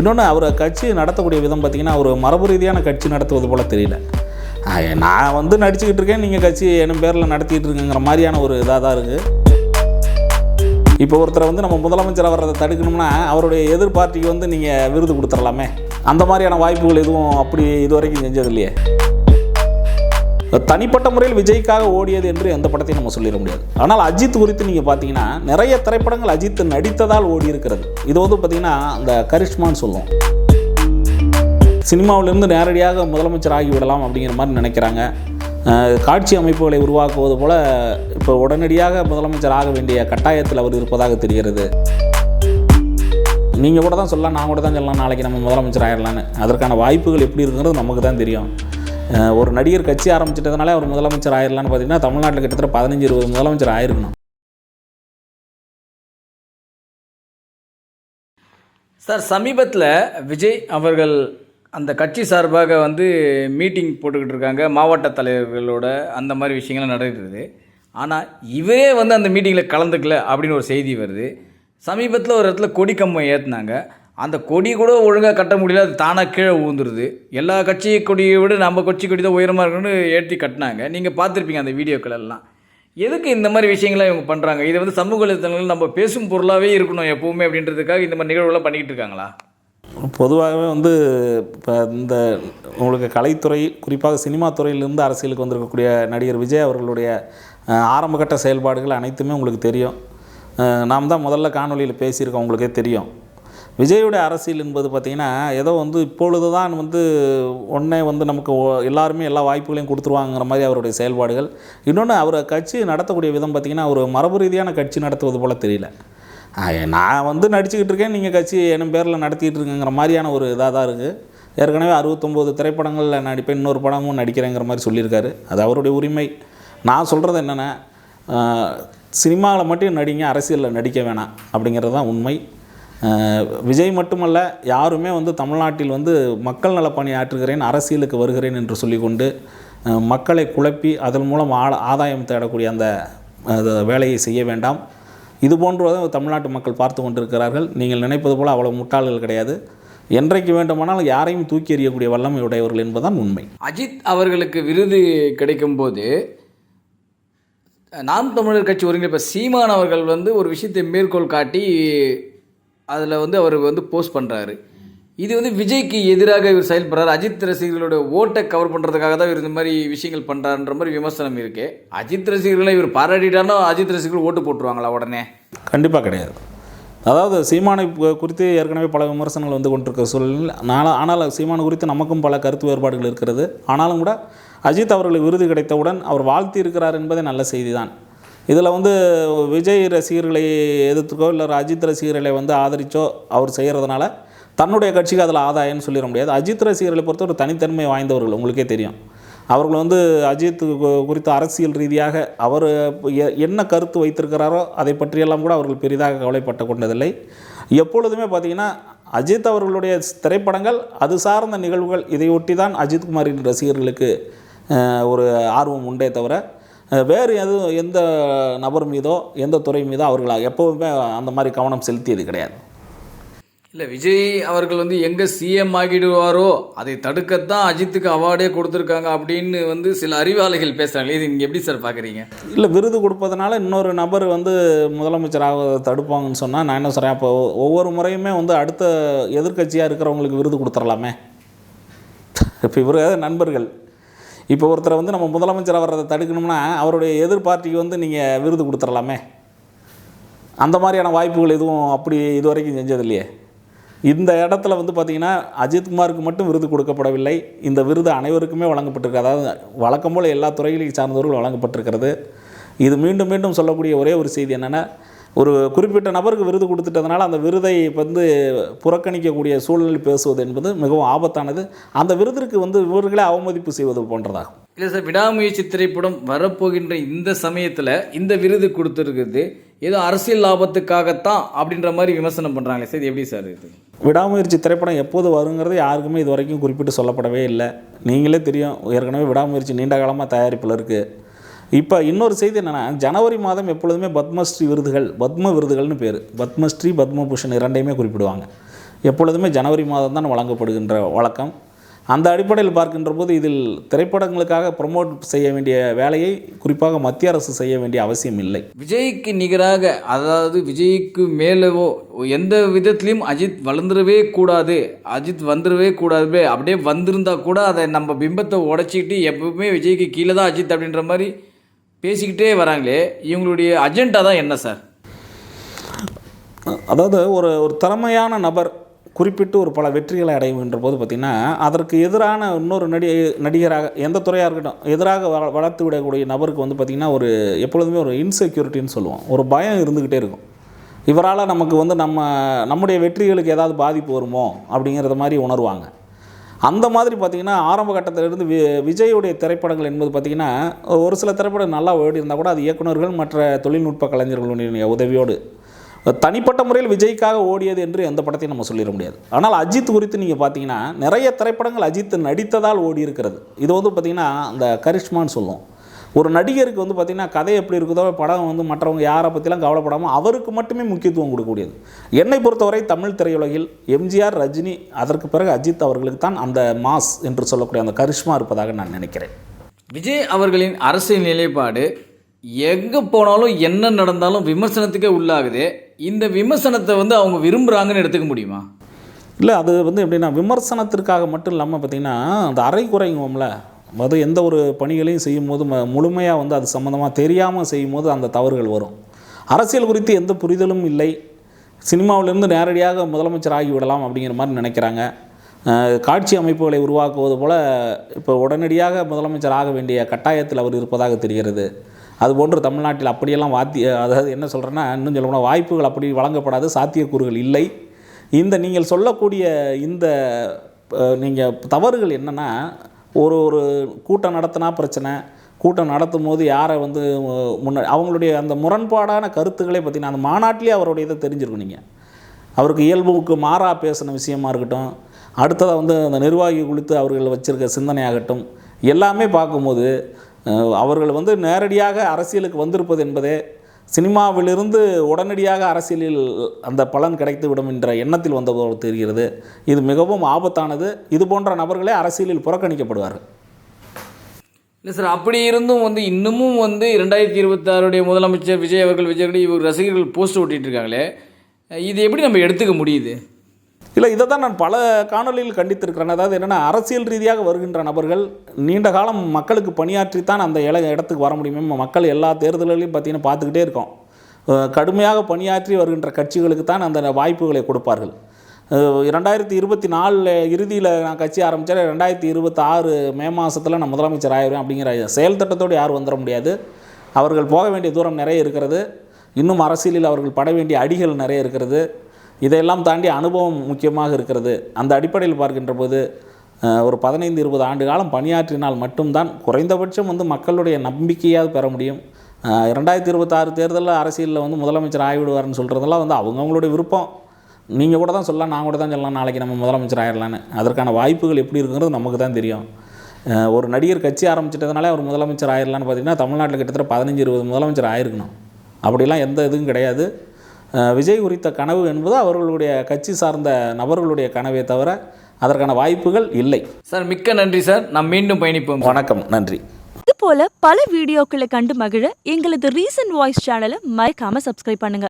இன்னொன்று அவர் கட்சி நடத்தக்கூடிய விதம் பார்த்தீங்கன்னா அவர் மரபு ரீதியான கட்சி நடத்துவது போல தெரியல. நான் வந்து நடிச்சுக்கிட்டு இருக்கேன் நீங்கள் கட்சி என் பேரில் நடத்திட்டு இருக்கேங்கிற மாதிரியான ஒரு இதாக தான் இருக்குது இப்போ ஒருத்தரை வந்து நம்ம முதலமைச்சர் வர்றதை தடுக்கணும்னா அவருடைய எதிர்பார்ட்டிக்கு வந்து நீங்கள் விருது கொடுத்துடலாமே. அந்த மாதிரியான வாய்ப்புகள் எதுவும் அப்படி இதுவரைக்கும் செஞ்சது இல்லையே? தனிப்பட்ட முறையில் விஜய்க்காக ஓடியது என்று எந்த படத்தையும் நம்ம சொல்லிட முடியாது. ஆனால் அஜித் குறித்து நீங்கள் பார்த்தீங்கன்னா நிறைய திரைப்படங்கள் அஜித் நடித்ததால் ஓடி இருக்கிறது இது வந்து பார்த்தீங்கன்னா அந்த கரிஷ்மான்னு சொல்லுவோம். சினிமாவிலிருந்து நேரடியாக முதலமைச்சர் ஆகிவிடலாம் அப்படிங்கிற மாதிரி நினைக்கிறாங்க. காட்சி அமைப்புகளை உருவாக்குவது போல இப்போ உடனடியாக முதலமைச்சர் ஆக வேண்டிய கட்டாயத்தில் அவர் இருப்பதாக தெரிகிறது. நீங்கள் கூட தான் சொல்லலாம் நான் கூட தான் சொல்லலாம் நாளைக்கு நம்ம முதலமைச்சர் ஆயிடலான்னு அதற்கான வாய்ப்புகள் எப்படி இருக்குங்கிறது நமக்கு தான் தெரியும். ஒரு நடிகர் கட்சி ஆரம்பிச்சிட்டதுனால அவர் முதலமைச்சர் ஆயிடலான்னு பார்த்தீங்கன்னா தமிழ்நாட்டில் கிட்டத்தட்ட பதினஞ்சு இருபது முதலமைச்சர் ஆயிருக்கணும். சார் சமீபத்தில் விஜய் அவர்கள் அந்த கட்சி சார்பாக வந்து மீட்டிங் போட்டுக்கிட்டு இருக்காங்க. மாவட்ட தலைவர்களோட அந்த மாதிரி விஷயங்கள்லாம் நடக்கிறது ஆனால் இவரே வந்து அந்த மீட்டிங்கில் கலந்துக்கல அப்படின்னு ஒரு செய்தி வருது. சமீபத்தில் ஒரு இடத்துல கொடி கம்பம் ஏற்றுனாங்க அந்த கொடி கூட ஒழுங்காக கட்ட முடியல அது தானாக கீழே விழுந்துருது. எல்லா கட்சி கொடியை விட நம்ம கட்சி கொடி தான் உயரமாக இருக்குன்னு ஏற்றி கட்டினாங்க. நீங்கள் பார்த்துருப்பீங்க அந்த வீடியோக்கள் எல்லாம். எதுக்கு இந்த மாதிரி விஷயங்களை இவங்க பண்ணுறாங்க இது வந்து சமூக வலைத்தளங்கள் நம்ம பேசும் பொருளாகவே இருக்கணும் எப்பவுமே அப்படின்றதுக்காக இந்த மாதிரி நிகழ்வுலாம் பண்ணிக்கிட்டு இருக்காங்களா? பொதுவாகவே வந்து இப்போ இந்த உங்களுக்கு கலைத்துறை குறிப்பாக சினிமா துறையிலிருந்து அரசியலுக்கு வந்திருக்கக்கூடிய நடிகர் விஜய் அவர்களுடைய ஆரம்பகட்ட செயல்பாடுகள் அனைத்துமே உங்களுக்கு தெரியும். நாம் தான் முதல்ல காணொலியில் பேசியிருக்கோம் உங்களுக்கே தெரியும். விஜயுடைய அரசியல் என்பது பார்த்திங்கன்னா ஏதோ வந்து இப்பொழுது தான் வந்து ஒன்றே வந்து நமக்கு எல்லாருமே எல்லா வாய்ப்புகளையும் கொடுத்துருவாங்கிற மாதிரி அவருடைய செயல்பாடுகள். இன்னொன்று அவர் கட்சி நடத்தக்கூடிய விதம் பார்த்திங்கன்னா ஒரு மரபு ரீதியான கட்சி நடத்துவது போல் தெரியல. நான் வந்து நடிச்சுக்கிட்டு இருக்கேன் நீங்கள் கட்சி என் பேரில் நடத்திக்கிட்டு இருக்குங்கிற மாதிரியான ஒரு இதாக தான் இருக்குது ஏற்கனவே அறுபத்தொம்போது திரைப்படங்களில் நடிப்பேன் இன்னொரு படமும் நடிக்கிறேங்கிற மாதிரி சொல்லியிருக்காரு. அது அவருடைய உரிமை. நான் சொல்கிறது என்னென்னா சினிமாவில் மட்டும் நடிங்க அரசியலில் நடிக்க வேணாம் அப்படிங்கிறது தான் உண்மை. விஜய் மட்டுமல்ல யாருமே வந்து தமிழ்நாட்டில் வந்து மக்கள் நலப்பணி ஆற்றுகிறேன் அரசியலுக்கு வருகிறேன் என்று சொல்லிக்கொண்டு மக்களை குழப்பி அதன் மூலம் ஆ- ஆதாயம் தேடக்கூடிய அந்த வேலையை செய்ய வேண்டாம். இது போன்றதை தமிழ்நாட்டு மக்கள் பார்த்து கொண்டிருக்கிறார்கள். நீங்கள் நினைப்பது போல் அவ்வளோ முட்டாள்கள் கிடையாது. என்றைக்கு வேண்டுமானால் யாரையும் தூக்கி எறியக்கூடிய வல்லமை உடையவர்கள் என்பதுதான் உண்மை. அஜித் அவர்களுக்கு விருது கிடைக்கும்போது நாம் தமிழர் கட்சி ஒருங்கிணைப்ப சீமான் அவர்கள் வந்து ஒரு விஷயத்தை மேற்கோள் காட்டி அதில் வந்து அவர் வந்து போஸ்ட் பண்ணுறாரு இது வந்து விஜய்க்கு எதிராக இவர் செயல்படுறாரு. அஜித் ரசிகர்களோட ஓட்டை கவர் பண்ணுறதுக்காக தான் இவர் இந்த மாதிரி விஷயங்கள் பண்ணுறாருன்ற மாதிரி விமர்சனம் இருக்குது அஜித் ரசிகர்களை இவர் பாராட்டிட்டாலும் அஜித் ரசிகர்கள் ஓட்டு போட்டுருவாங்களா உடனே? கண்டிப்பாக கிடையாது. அதாவது சீமானை குறித்து ஏற்கனவே பல விமர்சனங்கள் வந்து கொண்டிருக்க சூழலில் நான் ஆனால் சீமானை குறித்து நமக்கும் பல கருத்து வேறுபாடுகள் இருக்கிறது. ஆனாலும் கூட அஜித் அவர்களுக்கு விருது கிடைத்தவுடன் அவர் வாழ்த்தி இருக்கிறார் என்பதே நல்ல செய்தி தான் இதில் வந்து விஜய் ரசிகர்களை எதிர்த்துக்கோ இல்லை அஜித் ரசிகர்களை வந்து ஆதரிச்சோ அவர் செய்கிறதுனால தன்னுடைய கட்சிக்கு அதில் ஆதாயம்னு சொல்லிட முடியாது. அஜித் ரசிகர்களை பொறுத்த ஒரு தனித்தன்மை வாய்ந்தவர்கள் உங்களுக்கே தெரியும். அவர்கள் வந்து அஜித் குறித்த அரசியல் ரீதியாக அவர் என்ன கருத்து வைத்திருக்கிறாரோ அதை பற்றியெல்லாம் கூட அவர்கள் பெரிதாக கவலைப்பட்டு கொண்டதில்லை. எப்பொழுதுமே பார்த்தீங்கன்னா அஜித் அவர்களுடைய திரைப்படங்கள் அது சார்ந்த நிகழ்வுகள் இதையொட்டி தான் அஜித்குமாரின் ரசிகர்களுக்கு ஒரு ஆர்வம் உண்டே தவிர வேறு எதுவும் எந்த நபர் மீதோ எந்த துறை மீதோ அவர்கள் எப்போவுமே அந்த மாதிரி கவனம் செலுத்தியது கிடையாது. இல்லை விஜய் அவர்கள் வந்து எங்கே சிஎம் ஆகிடுவாரோ அதை தடுக்கத்தான் அஜித்துக்கு அவார்டே கொடுத்துருக்காங்க அப்படின்னு வந்து சில அறிவாளிகள் பேசுகிறாங்க இது நீங்கள் எப்படி சார் பார்க்குறீங்க இல்லை விருது கொடுப்பதனால இன்னொரு நபர் வந்து முதலமைச்சர் ஆக தடுப்பாங்கன்னு சொன்னால் நான் என்ன சொல்கிறேன் அப்போ ஒவ்வொரு முறையுமே வந்து அடுத்த எதிர்க்கட்சியாக இருக்கிறவங்களுக்கு விருது கொடுத்துடலாமே இப்போ இவர் நண்பர்கள். இப்போ ஒருத்தரை வந்து நம்ம முதலமைச்சர் அவரை தடுக்கணும்னா அவருடைய எதிர் பார்ட்டிக்கு வந்து நீங்கள் விருது கொடுத்துடலாமே? அந்த மாதிரியான வாய்ப்புகள் எதுவும் அப்படி இது வரைக்கும் செஞ்சது இல்லையே இந்த இடத்துல வந்து பார்த்திங்கன்னா அஜித்குமாருக்கு மட்டும் விருது கொடுக்கப்படவில்லை. இந்த விருது அனைவருக்குமே வழங்கப்பட்டிருக்கு. அதாவது வழக்கம் போல் எல்லா துறைகளையும் சார்ந்தவர்கள் வழங்கப்பட்டிருக்கிறது. இது மீண்டும் மீண்டும் சொல்லக்கூடிய ஒரே ஒரு செய்தி என்னென்னா ஒரு குறிப்பிட்ட நபருக்கு விருது கொடுத்துட்டதுனால அந்த விருதை வந்து புறக்கணிக்கக்கூடிய சூழலில் பேசுவது என்பது மிகவும் ஆபத்தானது. அந்த விருதிற்கு வந்து இவர்களே அவமதிப்பு செய்வது போன்றதாகும். இல்லை சார் விடாமுயற்சி திரைப்படம் வரப்போகின்ற இந்த சமயத்தில் இந்த விருது கொடுத்துருக்குது ஏதோ அரசியல் லாபத்துக்காகத்தான் அப்படின்ற மாதிரி விமர்சனம் பண்ணுறாங்களே சார் இது எப்படி சார் இது? விடாமுயற்சி திரைப்படம் எப்போது வருங்கிறது யாருக்குமே இது வரைக்கும் குறிப்பிட்டு சொல்லப்படவே இல்லை. நீங்களே தெரியும் ஏற்கனவே விடாமுயற்சி நீண்ட காலமாக தயாரிப்பில் இருக்குது இப்போ இன்னொரு செய்தி என்னென்னா ஜனவரி மாதம் எப்பொழுதுமே பத்மஸ்ரீ விருதுகள் பத்ம விருதுகள்னு பேர். பத்மஸ்ரீ பத்மபூஷன் இரண்டையுமே குறிப்பிடுவாங்க. எப்பொழுதுமே ஜனவரி மாதம் தான் வழங்கப்படுகின்ற வழக்கம். அந்த அடிப்படையில் பார்க்கின்ற போது இதில் திரைப்படங்களுக்காக ப்ரமோட் செய்ய வேண்டிய வேலையை குறிப்பாக மத்திய அரசு செய்ய வேண்டிய அவசியம் இல்லை. விஜய்க்கு நிகராக அதாவது விஜய்க்கு மேலவோ எந்த விதத்துலையும் அஜித் வளர்ந்துடவே கூடாது அஜித் வந்துடவே கூடாது அப்படியே வந்திருந்தா கூட அதை நம்ம பிம்பத்தை உடச்சிக்கிட்டு எப்பவுமே விஜய்க்கு கீழே தான் அஜித் அப்படின்ற மாதிரி பேசிக்கிட்டே வராங்களே இவங்களுடைய அஜெண்டா தான் என்ன சார்? அதாவது ஒரு ஒரு திறமையான நபர் குறிப்பிட்டு ஒரு பல வெற்றிகளை அடைகின்ற போது பார்த்திங்கன்னா அதற்கு எதிரான இன்னொரு நடி நடிகராக எந்த துறையாக இருக்கட்டும் எதிராக வள வளர்த்து விடக்கூடிய நபருக்கு வந்து பார்த்திங்கன்னா ஒரு எப்பொழுதுமே ஒரு இன்செக்யூரிட்டின்னு சொல்லுவோம். ஒரு பயம் இருந்துக்கிட்டே இருக்கும். இவரால் நமக்கு வந்து நம்ம நம்முடைய வெற்றிகளுக்கு ஏதாவது பாதிப்பு வருமோ அப்படிங்கிறத மாதிரி உணர்வாங்க. அந்த மாதிரி பார்த்திங்கன்னா ஆரம்ப கட்டத்திலிருந்து வி விஜயுடைய திரைப்படங்கள் என்பது பார்த்திங்கன்னா ஒரு சில திரைப்படம் நல்லா ஓடி இருந்தால் கூட அது இயக்குனர்கள் மற்ற தொழில்நுட்ப கலைஞர்களுடைய உதவியோடு. தனிப்பட்ட முறையில் விஜய்க்காக ஓடியது என்று எந்த படத்தையும் நம்ம சொல்லிட முடியாது. ஆனால் அஜித் குறித்து நீங்கள் பார்த்தீங்கன்னா நிறைய திரைப்படங்கள் அஜித் நடித்ததால் ஓடி இருக்கிறது இது வந்து பார்த்திங்கன்னா அந்த கரிஷ்மான்னு சொல்லுவோம். ஒரு நடிகருக்கு வந்து பார்த்திங்கன்னா கதை எப்படி இருக்குதோ படம் வந்து மற்றவங்க யாரை பற்றிலாம் கவலைப்படாமல் அவருக்கு மட்டுமே முக்கியத்துவம் கொடுக்கக்கூடியது. என்னை பொறுத்தவரை தமிழ் திரையுலகில் எம்ஜிஆர் ரஜினி அதற்கு பிறகு அஜித் அவர்களுக்கு தான் அந்த மாஸ் என்று சொல்லக்கூடிய அந்த கரிஷ்மா இருப்பதாக நான் நினைக்கிறேன். விஜய் அவர்களின் அரசியல் நிலைப்பாடு எங்கே போனாலும் என்ன நடந்தாலும் விமர்சனத்துக்கே உள்ளாகுது. இந்த விமர்சனத்தை வந்து அவங்க விரும்புகிறாங்கன்னு எடுத்துக்க முடியுமா? இல்லை அது வந்து எப்படின்னா விமர்சனத்திற்காக மட்டும் இல்லாமல் பார்த்திங்கன்னா அந்த அரை குறைங்குவோம்ல அது எந்த ஒரு பணிகளையும் செய்யும்போது ம முழுமையாக வந்து அது சம்மந்தமாக தெரியாமல் செய்யும்போது அந்த தவறுகள் வரும். அரசியல் குறித்து எந்த புரிதலும் இல்லை. சினிமாவிலிருந்து நேரடியாக முதலமைச்சர் ஆகிவிடலாம் அப்படிங்கிற மாதிரி நினைக்கிறாங்க. காட்சி அமைப்புகளை உருவாக்குவது போல் இப்போ உடனடியாக முதலமைச்சர் ஆக வேண்டிய கட்டாயத்தில் அவர் இருப்பதாக தெரிகிறது. அதுபோன்று தமிழ்நாட்டில் அப்படியெல்லாம் வாத்தி அதாவது என்ன சொல்கிறேன்னா இன்னும் சொல்ல போனால் வாய்ப்புகள் அப்படி வழங்கப்படாது சாத்தியக்கூறுகள் இல்லை. இந்த நீங்கள் சொல்லக்கூடிய இந்த நீங்கள் தவறுகள் என்னென்னா ஒரு ஒரு கூட்டம் நடத்தினா பிரச்சனை. கூட்டம் நடத்தும் போது யாரை வந்து முன்ன அவங்களுடைய அந்த முரண்பாடான கருத்துக்களை பார்த்தீங்கன்னா அந்த மாநாட்டிலே அவருடைய இதை தெரிஞ்சிருக்கும் நீங்கள் அவருக்கு இயல்புக்கு மாறா பேசின விஷயமா இருக்கட்டும் அடுத்ததாக வந்து அந்த நிர்வாகி குறித்து அவர்கள் வச்சுருக்க சிந்தனையாகட்டும் எல்லாமே பார்க்கும்போது அவர்கள் வந்து நேரடியாக அரசியலுக்கு வந்திருப்பது என்பதே சினிமாவிலிருந்து உடனடியாக அரசியலில் அந்த பலன் கிடைத்து விடும் என்ற எண்ணத்தில் வந்தபோது தெரிகிறது. இது மிகவும் ஆபத்தானது. இது போன்ற நபர்களே அரசியலில் புறக்கணிக்கப்படுவார்கள். இல்லை சார் அப்படி இருந்தும் வந்து இன்னமும் வந்து ரெண்டாயிரத்தி இருபத்தாறுடைய முதலமைச்சர் விஜய் அவர்கள் விஜய் அவர்கள் இவர் ரசிகர்கள் போஸ்ட் ஓட்டிகிட்டு இருக்காங்களே. இது எப்படி நம்ம எடுத்துக்க முடியுது? இல்லை இதை தான் நான் பல காணொளியில் கண்டித்திருக்கிறேன். அதாவது என்னென்னா அரசியல் ரீதியாக வருகின்ற நபர்கள் நீண்ட காலம் மக்களுக்கு பணியாற்றித்தான் அந்த இல இடத்துக்கு வர முடியுமே. மக்கள் எல்லா தேர்தல்களையும் பார்த்தீங்கன்னா பார்த்துக்கிட்டே இருக்கோம். கடுமையாக பணியாற்றி வருகின்ற கட்சிகளுக்கு தான் அந்த வாய்ப்புகளை கொடுப்பார்கள். ரெண்டாயிரத்தி இருபத்தி நாலில் இறுதியில் நான் கட்சி ஆரம்பித்தேன் ரெண்டாயிரத்தி இருபத்தி ஆறு மே மாதத்தில் நான் முதலமைச்சர் ஆயிடுவேன் அப்படிங்கிற செயல் திட்டத்தோடு யாரும் வந்துட முடியாது. அவர்கள் போக வேண்டிய தூரம் நிறைய இருக்கிறது. இன்னும் அரசியலில் அவர்கள் பட வேண்டிய அடிகள் நிறைய இருக்கிறது. இதையெல்லாம் தாண்டி அனுபவம் முக்கியமாக இருக்கிறது. அந்த அடிப்படையில் பார்க்கின்ற போது ஒரு பதினைந்து இருபது ஆண்டு காலம் பணியாற்றினால் மட்டும்தான் குறைந்தபட்சம் வந்து மக்களுடைய நம்பிக்கையாவது பெற முடியும். இரண்டாயிரத்தி ரெண்டாயிரத்தி இருபத்தாறு தேர்தலில் அரசியலில் வந்து முதலமைச்சர் ஆகிவிடுவார்னு சொல்கிறதெல்லாம் வந்து அவங்கவுங்களுடைய விருப்பம். நீங்கள் கூட தான் சொல்லலாம் நான் கூட தான் சொல்லலாம் நாளைக்கு நம்ம முதலமைச்சர் ஆயிடலான்னு அதற்கான வாய்ப்புகள் எப்படி இருக்குங்கிறது நமக்கு தான் தெரியும். ஒரு நடிகர் கட்சி ஆரம்பிச்சிட்டதுனால அவர் முதலமைச்சர் ஆயிடலான்னு பார்த்தீங்கன்னா தமிழ்நாட்டில் கிட்டத்தட்ட பதினஞ்சு இருபது முதலமைச்சர் ஆயிருக்கணும். அப்படிலாம் எந்த இதுவும் கிடையாது. விஜய் குறித்த கனவு என்பது அவர்களுடைய கட்சி சார்ந்த நபர்களுடைய கனவே தவிர அதற்கான வாய்ப்புகள் இல்லை. சார் மிக்க நன்றி சார். நாம் மீண்டும் பயணிப்போம் வணக்கம். நன்றி. இது போல பல வீடியோக்களை கண்டு மகிழ எங்களது ரீசன்ட் வாய்ஸ் சேனலை மறக்காம சப்ஸ்கிரைப் பண்ணுங்க.